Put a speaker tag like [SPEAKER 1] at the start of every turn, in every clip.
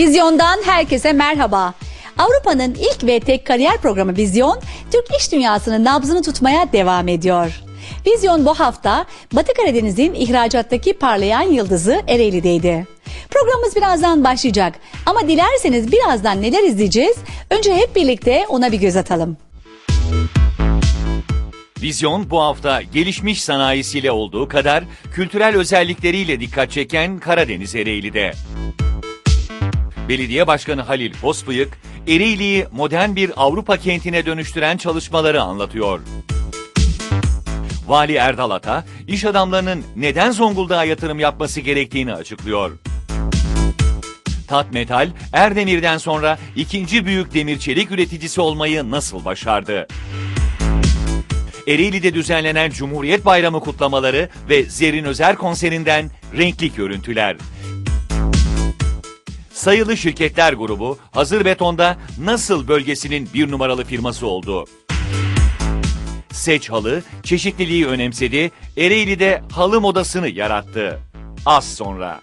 [SPEAKER 1] Vizyon'dan herkese merhaba. Avrupa'nın ilk ve tek kariyer programı Vizyon, Türk iş dünyasının nabzını tutmaya devam ediyor. Vizyon bu hafta Batı Karadeniz'in ihracattaki parlayan yıldızı Ereğli'deydi. Programımız birazdan başlayacak ama dilerseniz birazdan neler izleyeceğiz? Önce hep birlikte ona bir göz atalım.
[SPEAKER 2] Vizyon bu hafta gelişmiş sanayisiyle olduğu kadar kültürel özellikleriyle dikkat çeken Karadeniz Ereğli'de. Belediye Başkanı Halil Posbıyık, Ereğli'yi modern bir Avrupa kentine dönüştüren çalışmaları anlatıyor. Vali Erdal Ata, iş adamlarının neden Zonguldak'a yatırım yapması gerektiğini açıklıyor. Tat Metal, Erdemir'den sonra ikinci büyük demir çelik üreticisi olmayı nasıl başardı? Ereğli'de düzenlenen Cumhuriyet Bayramı kutlamaları ve Zerrin Özer konserinden renkli görüntüler. Sayılı şirketler grubu Hazır Beton'da nasıl bölgesinin bir numaralı firması oldu? Seç Halı çeşitliliği önemsedi, Ereğli'de halı modasını yarattı. Az sonra.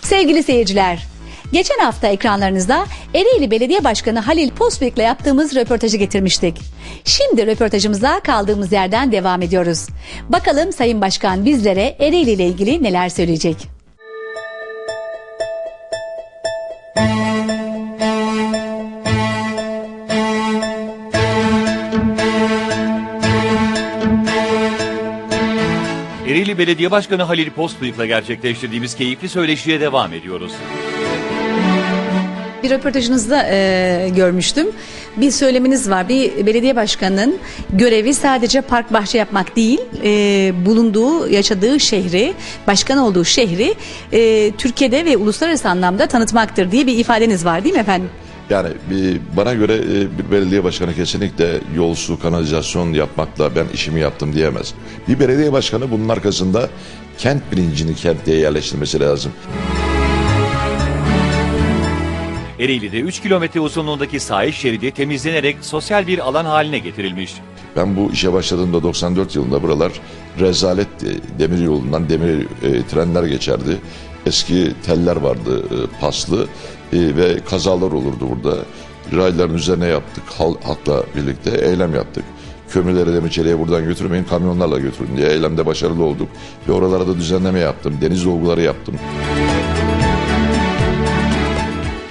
[SPEAKER 1] Sevgili seyirciler, geçen hafta ekranlarınızda Ereğli Belediye Başkanı Halil Posbek'le yaptığımız röportajı getirmiştik. Şimdi röportajımıza kaldığımız yerden devam ediyoruz. Bakalım Sayın Başkan bizlere Ereğli ile ilgili neler söyleyecek?
[SPEAKER 2] Belediye Başkanı Halil Postbıyık'la gerçekleştirdiğimiz keyifli söyleşiye devam ediyoruz.
[SPEAKER 1] Bir röportajınızda e, görmüştüm. Bir söyleminiz var. Bir belediye başkanının görevi sadece park bahçe yapmak değil, e, bulunduğu, yaşadığı şehri, başkan olduğu şehri e, Türkiye'de ve uluslararası anlamda tanıtmaktır diye bir ifadeniz var değil mi efendim?
[SPEAKER 3] Yani bana göre e, bir belediye başkanı kesinlikle yol, su, kanalizasyon yapmakla ben işimi yaptım diyemez. Bir belediye başkanı bunun arkasında kent bilincini kentliğe yerleştirmesi lazım.
[SPEAKER 2] Ereğli'de 3 kilometre uzunluğundaki sahil şeridi temizlenerek sosyal bir alan haline getirilmiş.
[SPEAKER 3] Ben bu işe başladığımda 94 yılında buralar rezalet demir yolundan demir e, trenler geçerdi. Eski teller vardı e, paslı ve kazalar olurdu burada. Rayların üzerine yaptık hal- halkla birlikte eylem yaptık. Kömürleri demir çeliğe buradan götürmeyin kamyonlarla götürün diye eylemde başarılı olduk. Ve oralara da düzenleme yaptım. Deniz dolguları yaptım.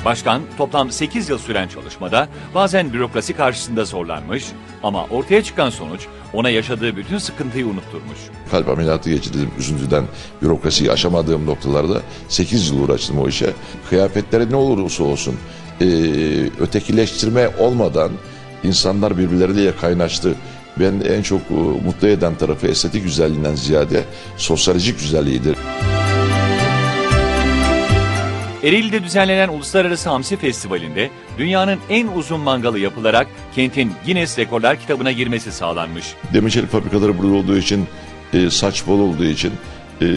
[SPEAKER 2] Başkan toplam 8 yıl süren çalışmada bazen bürokrasi karşısında zorlanmış ama ortaya çıkan sonuç ona yaşadığı bütün sıkıntıyı unutturmuş.
[SPEAKER 3] kalp ameliyatı geçirdim üzüntüden bürokrasiyi aşamadığım noktalarda 8 yıl uğraştım o işe. Kıyafetleri ne olursa olsun e, ötekileştirme olmadan insanlar birbirleriyle kaynaştı. Ben en çok e, mutlu eden tarafı estetik güzelliğinden ziyade sosyolojik güzelliğidir.
[SPEAKER 2] Ereğli'de düzenlenen Uluslararası Hamsi Festivali'nde dünyanın en uzun mangalı yapılarak kentin Guinness Rekorlar kitabına girmesi sağlanmış.
[SPEAKER 3] Demir çelik fabrikaları burada olduğu için, e, saç bol olduğu için, e,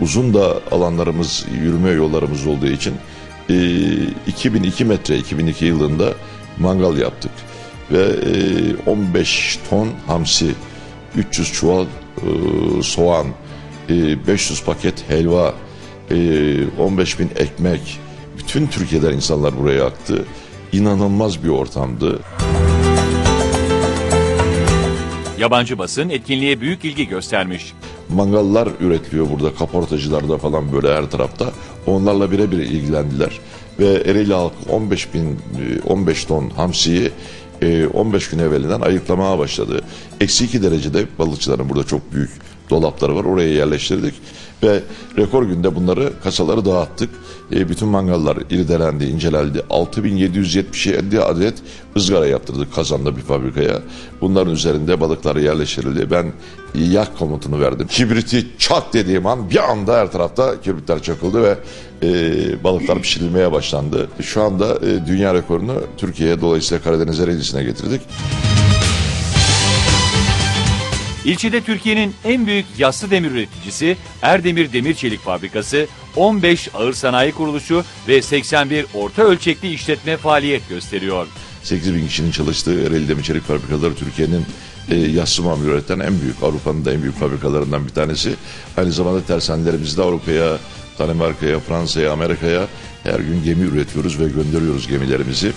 [SPEAKER 3] uzun da alanlarımız, yürüme yollarımız olduğu için e, 2002 metre 2002 yılında mangal yaptık. Ve e, 15 ton hamsi, 300 çuval e, soğan, e, 500 paket helva, e, 15 bin ekmek, bütün Türkiye'den insanlar buraya aktı. İnanılmaz bir ortamdı.
[SPEAKER 2] Yabancı basın etkinliğe büyük ilgi göstermiş.
[SPEAKER 3] mangallar üretiliyor burada kaportacılarda falan böyle her tarafta. Onlarla birebir ilgilendiler. Ve Ereğli halkı 15 bin, e, 15 ton hamsiyi e, 15 gün evvelinden ayıklamaya başladı. Eksi 2 derecede balıkçıların burada çok büyük dolapları var. Oraya yerleştirdik ve rekor günde bunları kasaları dağıttık. E, bütün mangallar irdelendi, incelendi. 6777 adet ızgara yaptırdık kazanda bir fabrikaya. Bunların üzerinde balıkları yerleştirildi. Ben yak komutunu verdim. Kibriti çak dediğim an bir anda her tarafta kibritler çakıldı ve e, balıklar pişirilmeye başlandı. Şu anda e, dünya rekorunu Türkiye'ye dolayısıyla Karadeniz Ereğlisi'ne getirdik.
[SPEAKER 2] İlçede Türkiye'nin en büyük yassı demir üreticisi Erdemir Demir Çelik Fabrikası, 15 ağır sanayi kuruluşu ve 81 orta ölçekli işletme faaliyet gösteriyor.
[SPEAKER 3] 8 bin kişinin çalıştığı Ereğli Demir Çelik Fabrikaları Türkiye'nin e, yassı mamul üreten en büyük, Avrupa'nın da en büyük fabrikalarından bir tanesi. Aynı zamanda tersanelerimizi de Avrupa'ya Danimarka'ya, Fransa'ya, Amerika'ya her gün gemi üretiyoruz ve gönderiyoruz gemilerimizi.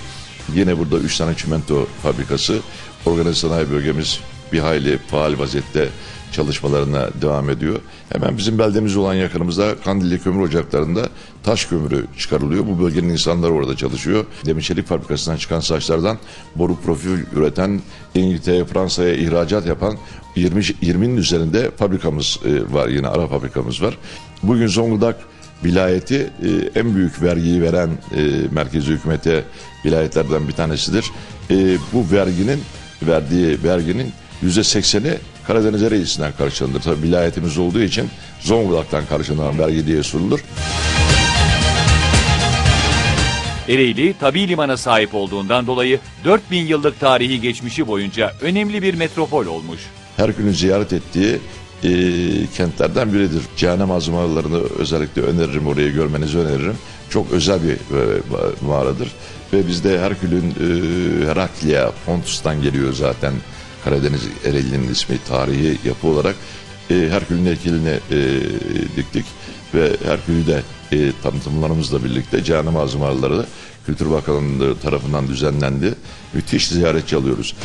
[SPEAKER 3] Yine burada 3 tane çimento fabrikası. Organize sanayi bölgemiz bir hayli faal vaziyette çalışmalarına devam ediyor. Hemen bizim beldemiz olan yakınımızda Kandilli Kömür Ocakları'nda taş kömürü çıkarılıyor. Bu bölgenin insanları orada çalışıyor. Demir çelik fabrikasından çıkan saçlardan boru profil üreten İngiltere'ye, Fransa'ya ihracat yapan 20 20'nin üzerinde fabrikamız e, var. Yine ara fabrikamız var. Bugün Zonguldak vilayeti e, en büyük vergiyi veren e, merkezi hükümete vilayetlerden bir tanesidir. Bu verginin verdiği verginin yüzde sekseni Karadeniz Ereğlisi'nden karşılanır. Tabii vilayetimiz olduğu için Zonguldak'tan karşılanan vergi diye sorulur.
[SPEAKER 2] Ereğli tabi limana sahip olduğundan dolayı 4000 yıllık tarihi geçmişi boyunca önemli bir metropol olmuş.
[SPEAKER 3] Her günü ziyaret ettiği e, kentlerden biridir. Cehennem azmalarını özellikle öneririm orayı görmenizi öneririm. Çok özel bir e, mağaradır. Ve bizde Herkül'ün e, Heraklia, Pontus'tan geliyor zaten Karadeniz Ereğli'nin ismi tarihi yapı olarak. E, Herkül'ün heykelini e, diktik ve Herkül'ü de e, tanıtımlarımızla birlikte Cehennem azmaları Kültür Bakanlığı tarafından düzenlendi. Müthiş ziyaretçi alıyoruz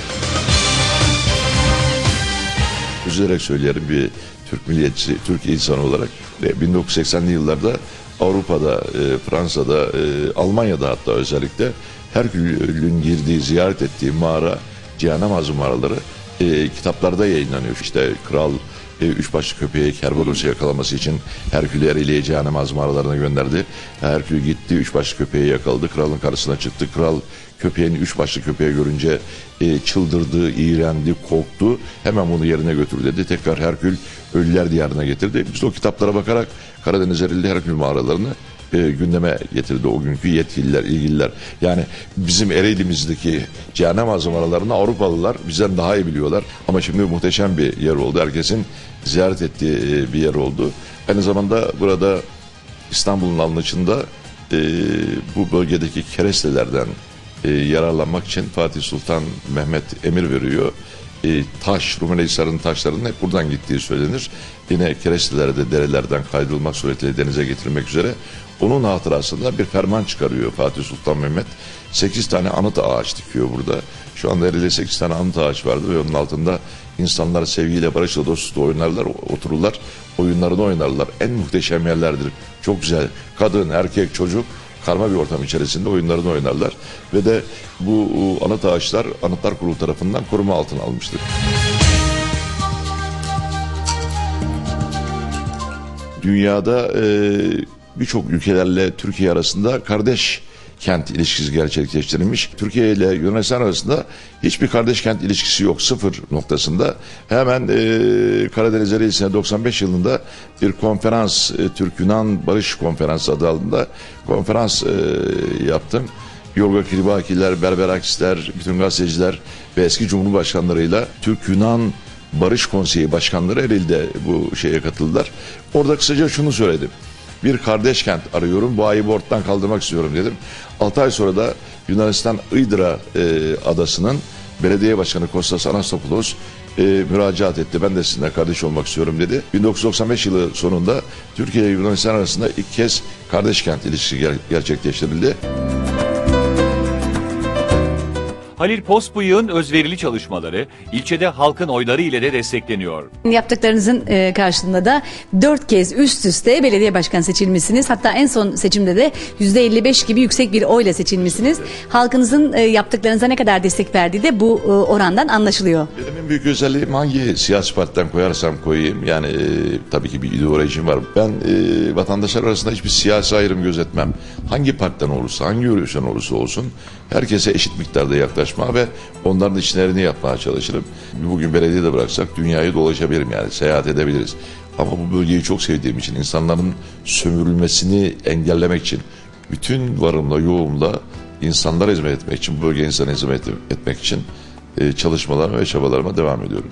[SPEAKER 3] üzülerek söyleyelim bir Türk milliyetçisi, Türk insanı olarak ve 1980'li yıllarda Avrupa'da, e, Fransa'da, e, Almanya'da hatta özellikle Herkül'ün girdiği, ziyaret ettiği mağara, Cehennem Azı mağaraları e, kitaplarda yayınlanıyor. İşte Kral e, üç başlı köpeği Kerberos yakalaması için Herkül'ü Ereğli'ye Cehennem Azı mağaralarına gönderdi. Herkül gitti, üç başlı köpeği yakaladı. Kralın karşısına çıktı. Kral köpeğin üç başlı köpeği görünce e, çıldırdı, iğrendi, korktu. Hemen bunu yerine götür dedi. Tekrar Herkül ölüler diyarına getirdi. Biz o kitaplara bakarak Karadeniz Ereğli Herkül mağaralarını e, gündeme getirdi o günkü yetkililer, ilgililer. Yani bizim Ereğli'mizdeki cehennem azamalarını Avrupalılar bizden daha iyi biliyorlar. Ama şimdi muhteşem bir yer oldu. Herkesin ziyaret ettiği e, bir yer oldu. Aynı zamanda burada İstanbul'un alnıçında e, bu bölgedeki kerestelerden e, yararlanmak için Fatih Sultan Mehmet emir veriyor. E, taş, Rumeli Hisarı'nın taşlarının hep buradan gittiği söylenir. Yine keresteler de derelerden kaydırılmak suretiyle denize getirilmek üzere onun hatırasında bir ferman çıkarıyor Fatih Sultan Mehmet. 8 tane anıt ağaç dikiyor burada. Şu anda Ereğli'de 8 tane anıt ağaç vardı ve onun altında insanlar sevgiyle, barışla, dostlukla oynarlar, otururlar, oyunlarını oynarlar. En muhteşem yerlerdir. Çok güzel. Kadın, erkek, çocuk karma bir ortam içerisinde oyunlarını oynarlar. Ve de bu anıt ağaçlar Anıtlar Kurulu tarafından koruma altına almıştır. Dünyada e, birçok ülkelerle Türkiye arasında kardeş kent ilişkisi gerçekleştirilmiş. Türkiye ile Yunanistan arasında hiçbir kardeş kent ilişkisi yok. Sıfır noktasında. Hemen e, Karadeniz Ereğlisi'ne 95 yılında bir konferans, e, Türk-Yunan Barış Konferansı adı altında konferans e, yaptım. Yorga Kiribakiler, Berberakisler, bütün gazeteciler ve eski cumhurbaşkanlarıyla Türk-Yunan Barış Konseyi Başkanları Ereğli'de bu şeye katıldılar. Orada kısaca şunu söyledim bir kardeş kent arıyorum. Bu ayıbı ortadan kaldırmak istiyorum dedim. 6 ay sonra da Yunanistan Iydra e, adasının belediye başkanı Kostas Anastopoulos e, müracaat etti. Ben de sizinle kardeş olmak istiyorum dedi. 1995 yılı sonunda Türkiye ile Yunanistan arasında ilk kez kardeş kent ilişkisi ger- gerçekleştirildi.
[SPEAKER 2] Halil Pospuyuk'un özverili çalışmaları ilçede halkın oyları ile de destekleniyor.
[SPEAKER 1] Yaptıklarınızın e, karşılığında da dört kez üst üste belediye başkanı seçilmişsiniz. Hatta en son seçimde de yüzde 55 gibi yüksek bir oyla seçilmişsiniz. Halkınızın e, yaptıklarınıza ne kadar destek verdiği de bu e, orandan anlaşılıyor.
[SPEAKER 3] Benim en büyük özelliğim hangi siyasi partiden koyarsam koyayım. Yani e, tabii ki bir ideolojim var. Ben e, vatandaşlar arasında hiçbir siyasi ayrım gözetmem. Hangi partiden olursa, hangi görüşten olursa olsun herkese eşit miktarda yaklaşma ve onların işlerini yapmaya çalışırım. Bugün belediyede bıraksak dünyayı dolaşabilirim yani seyahat edebiliriz. Ama bu bölgeyi çok sevdiğim için insanların sömürülmesini engellemek için bütün varımla yoğumla insanlara hizmet etmek için bu bölgeye insana hizmet etmek için e, çalışmalarıma ve çabalarıma devam ediyorum.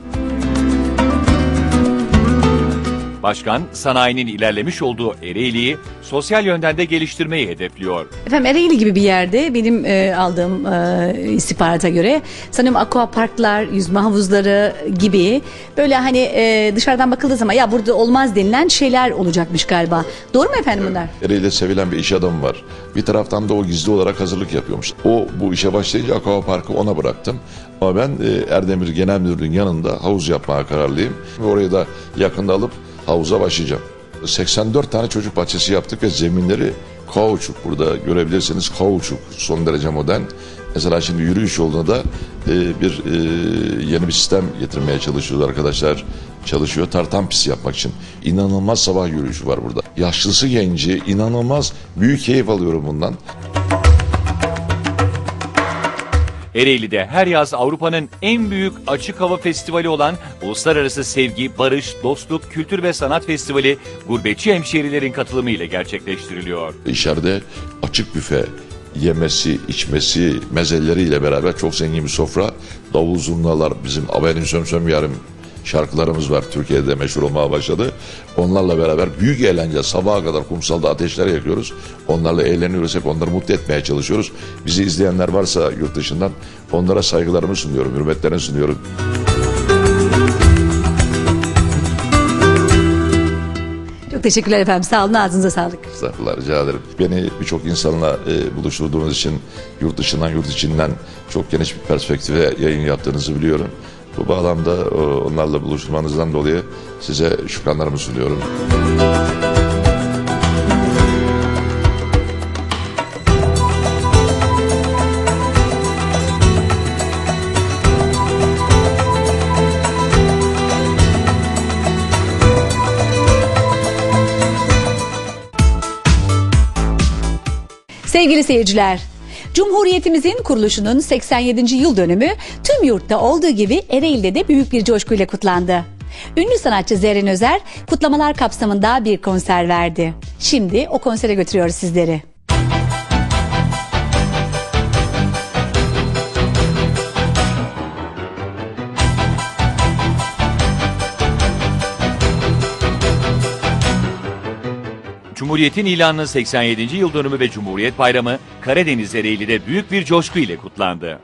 [SPEAKER 2] Başkan, sanayinin ilerlemiş olduğu Ereğli'yi sosyal yönden de geliştirmeyi hedefliyor.
[SPEAKER 1] Efendim Ereğli gibi bir yerde benim e, aldığım e, istihbarata göre sanırım aqua parklar, yüzme havuzları gibi böyle hani e, dışarıdan bakıldığı zaman ya burada olmaz denilen şeyler olacakmış galiba. Doğru mu efendim bunlar?
[SPEAKER 3] Ereğli'de sevilen bir iş adamı var. Bir taraftan da o gizli olarak hazırlık yapıyormuş. O bu işe başlayınca Aqua Park'ı ona bıraktım. Ama ben e, Erdemir Genel Müdürlüğü'nün yanında havuz yapmaya kararlıyım. Ve orayı da yakında alıp havuza başlayacağım. 84 tane çocuk bahçesi yaptık ve zeminleri kauçuk burada görebilirsiniz kauçuk son derece modern. Mesela şimdi yürüyüş yoluna da e, bir e, yeni bir sistem getirmeye çalışıyoruz arkadaşlar. Çalışıyor tartan pis yapmak için. İnanılmaz sabah yürüyüşü var burada. Yaşlısı genci inanılmaz büyük keyif alıyorum bundan.
[SPEAKER 2] Ereğli'de her yaz Avrupa'nın en büyük açık hava festivali olan Uluslararası Sevgi, Barış, Dostluk, Kültür ve Sanat Festivali gurbetçi hemşehrilerin katılımıyla gerçekleştiriliyor.
[SPEAKER 3] İçeride açık büfe yemesi, içmesi, mezeleriyle beraber çok zengin bir sofra. Davul zurnalar bizim Abenin Sömsöm Yarım şarkılarımız var. Türkiye'de meşhur olmaya başladı. Onlarla beraber büyük eğlence sabaha kadar kumsalda ateşler yakıyoruz. Onlarla eğleniyoruz. Hep onları mutlu etmeye çalışıyoruz. Bizi izleyenler varsa yurt dışından onlara saygılarımı sunuyorum, hürmetlerimi sunuyorum.
[SPEAKER 1] Çok teşekkürler efendim. Sağ olun. Ağzınıza sağlık.
[SPEAKER 3] Estağfurullah rica ederim. Beni birçok insanla e, buluşturduğunuz için yurt dışından yurt içinden çok geniş bir perspektife yayın yaptığınızı biliyorum. Bu bağlamda e, onlarla buluşturmanızdan dolayı size şükranlarımı sunuyorum.
[SPEAKER 1] Sevgili seyirciler, Cumhuriyetimizin kuruluşunun 87. yıl dönümü tüm yurtta olduğu gibi Ereğli'de de büyük bir coşkuyla kutlandı. Ünlü sanatçı Zerrin Özer kutlamalar kapsamında bir konser verdi. Şimdi o konsere götürüyoruz sizleri.
[SPEAKER 2] Cumhuriyet'in ilanının 87. yıl dönümü ve Cumhuriyet Bayramı Karadeniz Ereğli'de büyük bir coşku ile kutlandı.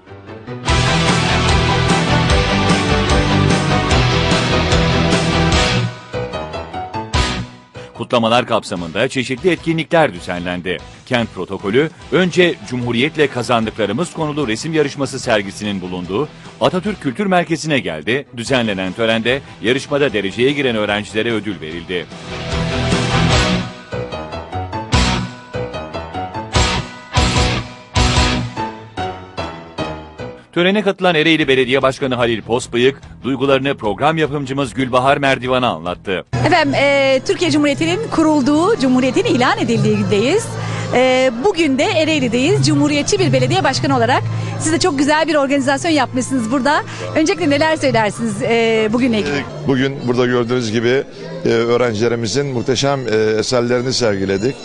[SPEAKER 2] Kutlamalar kapsamında çeşitli etkinlikler düzenlendi. Kent protokolü önce Cumhuriyet'le kazandıklarımız konulu resim yarışması sergisinin bulunduğu Atatürk Kültür Merkezi'ne geldi. Düzenlenen törende yarışmada dereceye giren öğrencilere ödül verildi. Törene katılan Ereğli Belediye Başkanı Halil Posbıyık, duygularını program yapımcımız Gülbahar Merdivan'a anlattı.
[SPEAKER 1] Efendim e, Türkiye Cumhuriyeti'nin kurulduğu, Cumhuriyet'in ilan edildiği gündeyiz. E, bugün de Ereğli'deyiz. Cumhuriyetçi bir belediye başkanı olarak siz de çok güzel bir organizasyon yapmışsınız burada. Öncelikle neler söylersiniz e, bugünle ilgili?
[SPEAKER 3] Bugün burada gördüğünüz gibi e, öğrencilerimizin muhteşem e, eserlerini sergiledik.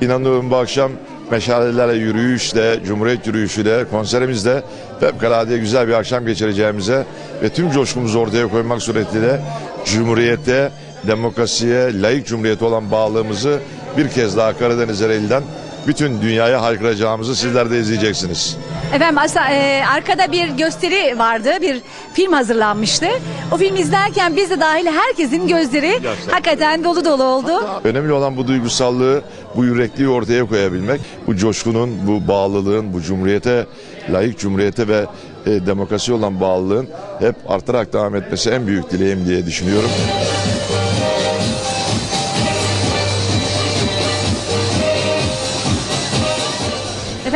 [SPEAKER 3] İnanıyorum bu akşam meşalelerle, yürüyüşle, Cumhuriyet yürüyüşüyle, konserimizle fevkalade güzel bir akşam geçireceğimize ve tüm coşkumuzu ortaya koymak suretiyle Cumhuriyete, demokrasiye, layık cumhuriyete olan bağlılığımızı bir kez daha Karadeniz Ereğli'den bütün dünyaya haykıracağımızı sizler de izleyeceksiniz.
[SPEAKER 1] Efendim asa- e, arkada bir gösteri vardı, bir film hazırlanmıştı. O filmi izlerken biz de dahil herkesin gözleri hakikaten dolu dolu oldu.
[SPEAKER 3] Önemli olan bu duygusallığı, bu yürekliği ortaya koyabilmek. Bu coşkunun, bu bağlılığın, bu cumhuriyete, layık cumhuriyete ve e, demokrasi olan bağlılığın hep artarak devam etmesi en büyük dileğim diye düşünüyorum.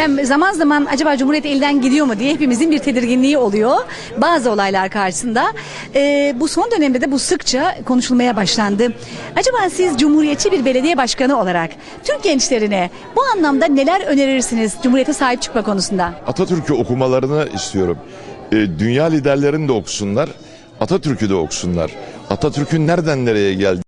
[SPEAKER 1] Efendim zaman zaman acaba Cumhuriyet elden gidiyor mu diye hepimizin bir tedirginliği oluyor bazı olaylar karşısında. Ee, bu son dönemde de bu sıkça konuşulmaya başlandı. Acaba siz Cumhuriyetçi bir belediye başkanı olarak Türk gençlerine bu anlamda neler önerirsiniz Cumhuriyete sahip çıkma konusunda?
[SPEAKER 3] Atatürk'ü okumalarını istiyorum. E, dünya liderlerini de okusunlar, Atatürk'ü de okusunlar. Atatürk'ün nereden nereye geldi?